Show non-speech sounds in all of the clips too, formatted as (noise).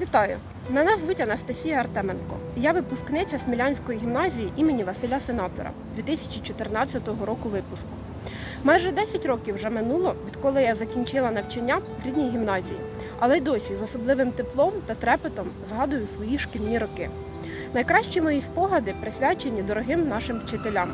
Вітаю! Мене звуть Анастасія Артеменко. Я випускниця Смілянської гімназії імені Василя Сенатора 2014 року випуску. Майже 10 років вже минуло, відколи я закінчила навчання в рідній гімназії, але й досі з особливим теплом та трепетом згадую свої шкільні роки. Найкращі мої спогади присвячені дорогим нашим вчителям,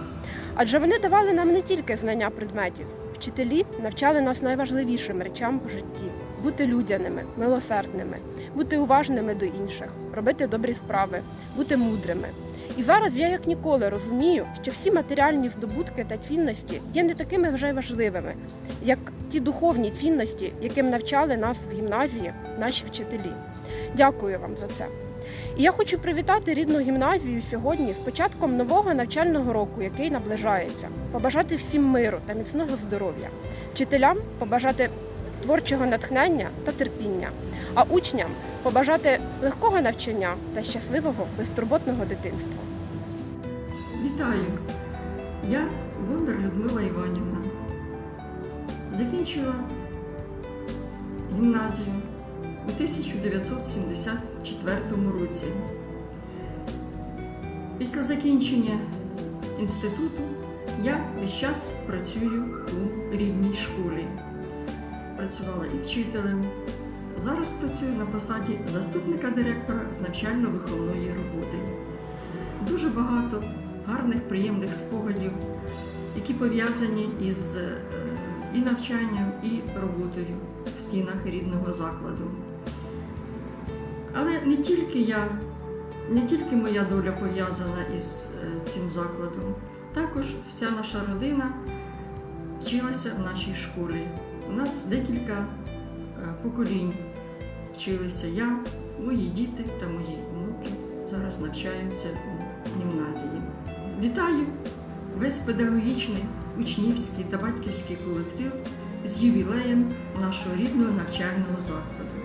адже вони давали нам не тільки знання предметів. Вчителі навчали нас найважливішим речам в житті бути людяними, милосердними, бути уважними до інших, робити добрі справи, бути мудрими. І зараз я як ніколи розумію, що всі матеріальні здобутки та цінності є не такими вже важливими, як ті духовні цінності, яким навчали нас в гімназії наші вчителі. Дякую вам за це. І я хочу привітати рідну гімназію сьогодні з початком нового навчального року, який наближається, побажати всім миру та міцного здоров'я, вчителям побажати творчого натхнення та терпіння, а учням побажати легкого навчання та щасливого безтурботного дитинства. Вітаю! Я Бондар Людмила Іванівна. Закінчила гімназію у 1974 році. Після закінчення інституту я весь час працюю у рідній школі. Працювала і вчителем. Зараз працюю на посаді заступника директора з навчально-виховної роботи. Дуже багато гарних, приємних спогадів, які пов'язані із е, і навчанням, і роботою в стінах рідного закладу. Але не тільки я, не тільки моя доля пов'язана із е, цим закладом, також вся наша родина вчилася в нашій школі. У нас декілька е, поколінь вчилися я, мої діти та мої внуки зараз навчаються у гімназії. Вітаю весь педагогічний, учнівський та батьківський колектив з ювілеєм нашого рідного навчального закладу.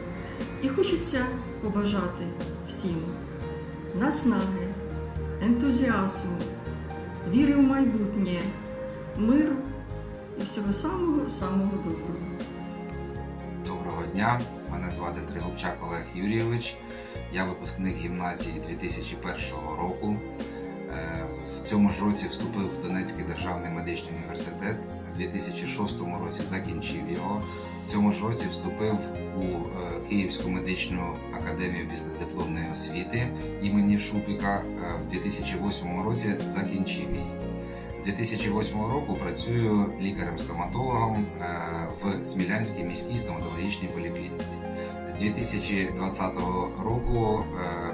І хочеться побажати всім наснаги, ентузіазму, віри в майбутнє, миру і всього самого-самого доброго. Доброго дня, мене звати Тригубчак Олег Юрійович. Я випускник гімназії 2001 року. Е, В цьому ж році вступив в Донецький державний медичний університет. У 2006 році закінчив його. В цьому ж році вступив у е, Київську медичну академію післядипломної освіти імені Шупіка. Е, В 2008 році закінчив її. З 2008 року працюю лікарем-стоматологом е, в Смілянській міській стоматологічній поліклініці. З 2020 року е,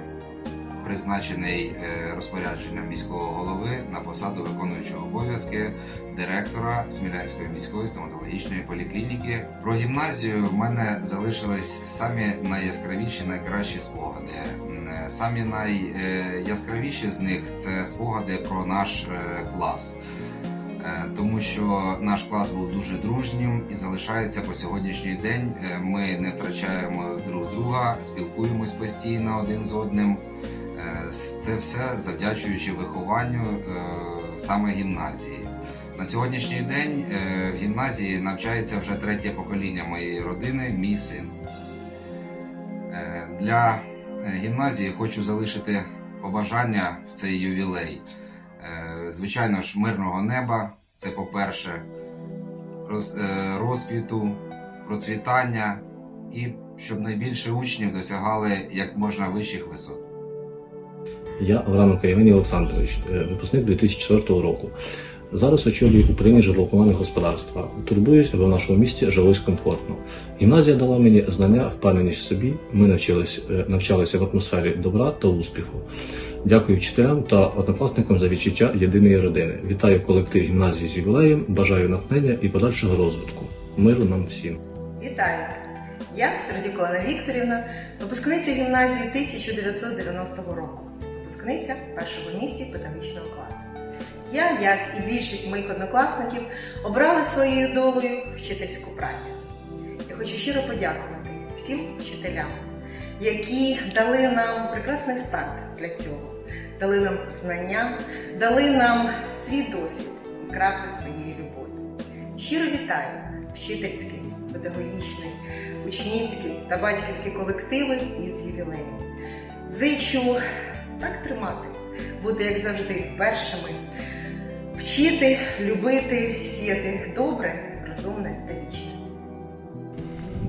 призначений е, розпорядженням міського голови на посаду виконуючого обов'язки директора Смілянської міської стоматологічної поліклініки. Про гімназію в мене залишились самі найяскравіші, найкращі спогади. Самі найяскравіші з них це спогади про наш е, клас. Е, Тому що наш клас був дуже дружнім і залишається по сьогоднішній день. Е, Ми не втрачаємо друг друга, спілкуємось постійно один з одним. Це все завдячуючи вихованню саме гімназії. На сьогоднішній день в гімназії навчається вже третє покоління моєї родини, мій син. Для гімназії хочу залишити побажання в цей ювілей. Е, Звичайно ж, мирного неба це по-перше, е, розквіту, процвітання і щоб найбільше учнів досягали як можна вищих висот. Я Авраменко Євгеній Олександрович, е, випускник 2004 року. Зараз очолюю управління житлово-комунального господарства. Турбуюсь, аби в нашому місті жилось комфортно. Гімназія дала мені знання, впевненість в собі. Ми навчились, е, навчалися в атмосфері добра та успіху. Дякую вчителям та однокласникам за відчуття єдиної родини. Вітаю колектив гімназії з ювілеєм, бажаю натхнення і подальшого розвитку. Миру нам всім. Вітаю! Я Сердюк Вікторівна, випускниця гімназії 1990 року, випускниця першого місті педагогічного класу. Я, як і більшість моїх однокласників, обрала своєю долею вчительську працю. Я хочу щиро подякувати всім вчителям, які дали нам прекрасний старт для цього, дали нам знання, дали нам свій досвід і краплю своєї любові. Щиро вітаю вчительський педагогічний, учнівський та батьківські колективи із ювілеєм. Зичу так тримати, бути, як завжди, першими, вчити, любити, сіяти добре, розумне та вічне.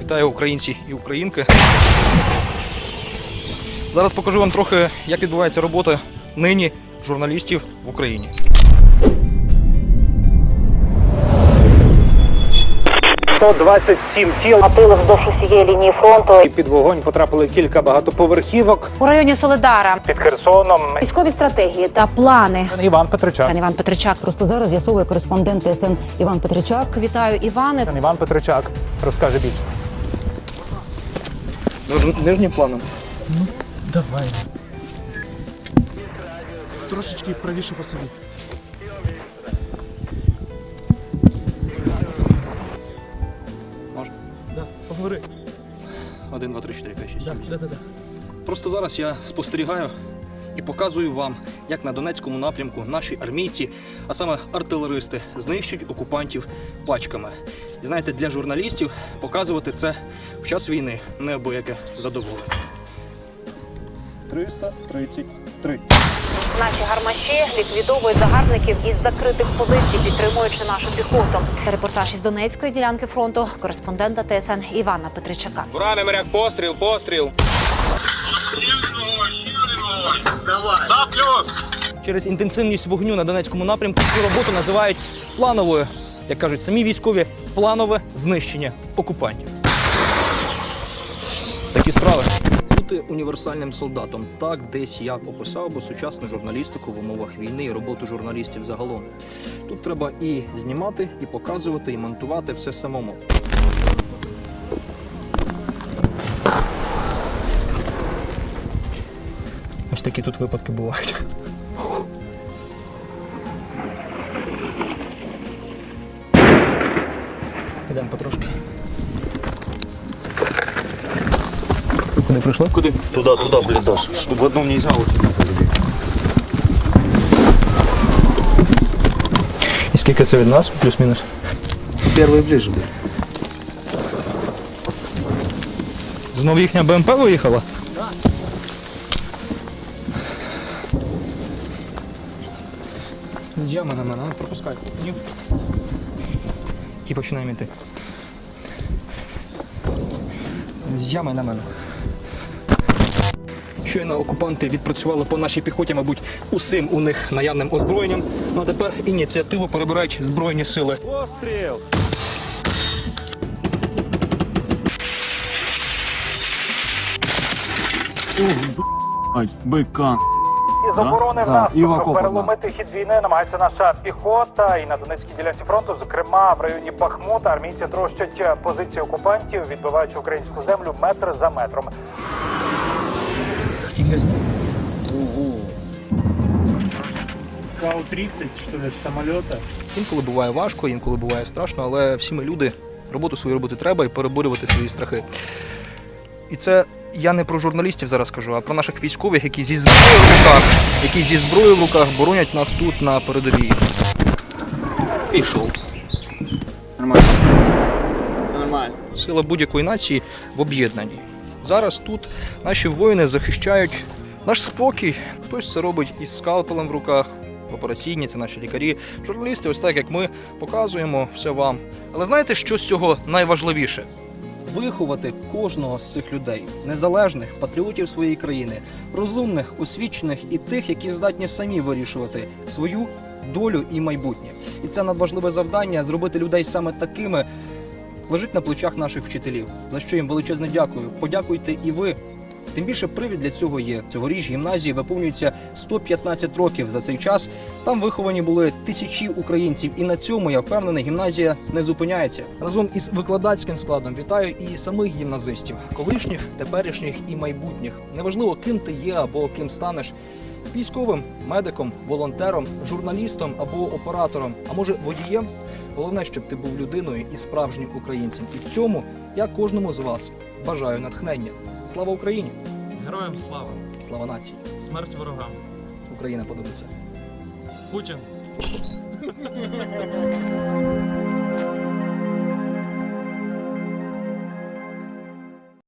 Вітаю українці і українки. Зараз покажу вам трохи, як відбувається робота нині журналістів в Україні. Тіл Гатили вздовж усієї лінії фронту. і під вогонь потрапили кілька багатоповерхівок У районі Солидара під Херсоном. військові стратегії та плани. Іван Петричак. Іван Петричак. Просто зараз з'ясовує кореспондент ТСН Іван Петричак. Вітаю, Іване. Пан Іван Петричак розкаже більше. Нижнім планом. Давай Трошечки правіше по собі. 1, 2, 3, 4, 5, 6, 7. Просто зараз я спостерігаю і показую вам, як на Донецькому напрямку наші армійці, а саме артилеристи, знищують окупантів пачками. І знаєте, для журналістів показувати це в час війни неабияке задоволення. 333. Наші гармаші ліквідовують загарбників із закритих позицій, підтримуючи нашу піхоту. Репортаж із Донецької ділянки фронту кореспондента ТСН Івана Петричака. Ура, моряк, постріл, постріл. Через інтенсивність вогню на Донецькому напрямку цю роботу називають плановою, як кажуть самі військові, планове знищення окупантів. Такі справи. Бути універсальним солдатом так десь я описав би сучасну журналістику в умовах війни і роботу журналістів загалом. Тут треба і знімати, і показувати, і монтувати все самому. Ось такі тут випадки бувають. Йдемо потрошки. Куди прийшли? Куди? Туда, туда, блиндаж. Чтобы в одном нельзя очень много людей. І скільки це від нас? Плюс-мінус. Первый ближе был. Знову їхня БМП виїхала? З ями на мене, ну, пропускай. Ні. І починаємо йти. З ями на мене. Щойно окупанти відпрацювали по нашій піхоті, мабуть, усім у них наявним озброєнням. Ну а тепер ініціативу перебирають Збройні сили. Постріл! Із оборони в наступ переломити хід війни намагається наша піхота і на Донецькій ділянці фронту, зокрема в районі Бахмута, армійці трощать позиції окупантів, відбиваючи українську землю метр за метром. Кау-30, что ли, с самолета. Інколи буває важко, інколи буває страшно, але всі ми люди, роботу свою робити треба і переборювати свої страхи. І це я не про журналістів зараз кажу, а про наших військових, які зі зброєю в руках, які зі зброєю в руках боронять нас тут на передовій. Пішов. Нормально. Нормально. Сила будь-якої нації в об'єднанні. Зараз тут наші воїни захищають наш спокій. Хтось це робить із скалпелем в руках. Операційні це наші лікарі, журналісти, ось так як ми показуємо все вам. Але знаєте, що з цього найважливіше? Виховати кожного з цих людей, незалежних патріотів своєї країни, розумних, освічених і тих, які здатні самі вирішувати свою долю і майбутнє. І це надважливе завдання зробити людей саме такими, лежить на плечах наших вчителів, за що їм величезне дякую. Подякуйте і ви. Тим більше привід для цього є. Цьогоріч гімназії виповнюється 115 років за цей час. Там виховані були тисячі українців, і на цьому я впевнений, гімназія не зупиняється. Разом із викладацьким складом вітаю і самих гімназистів, колишніх, теперішніх і майбутніх. Неважливо, ким ти є або ким станеш. Військовим, медиком, волонтером, журналістом або оператором, а може водієм. Головне, щоб ти був людиною і справжнім українцем. І в цьому я кожному з вас бажаю натхнення. Слава Україні! Героям слава, Слава нації! смерть ворогам. Україна подивиться. Путін. (laughs)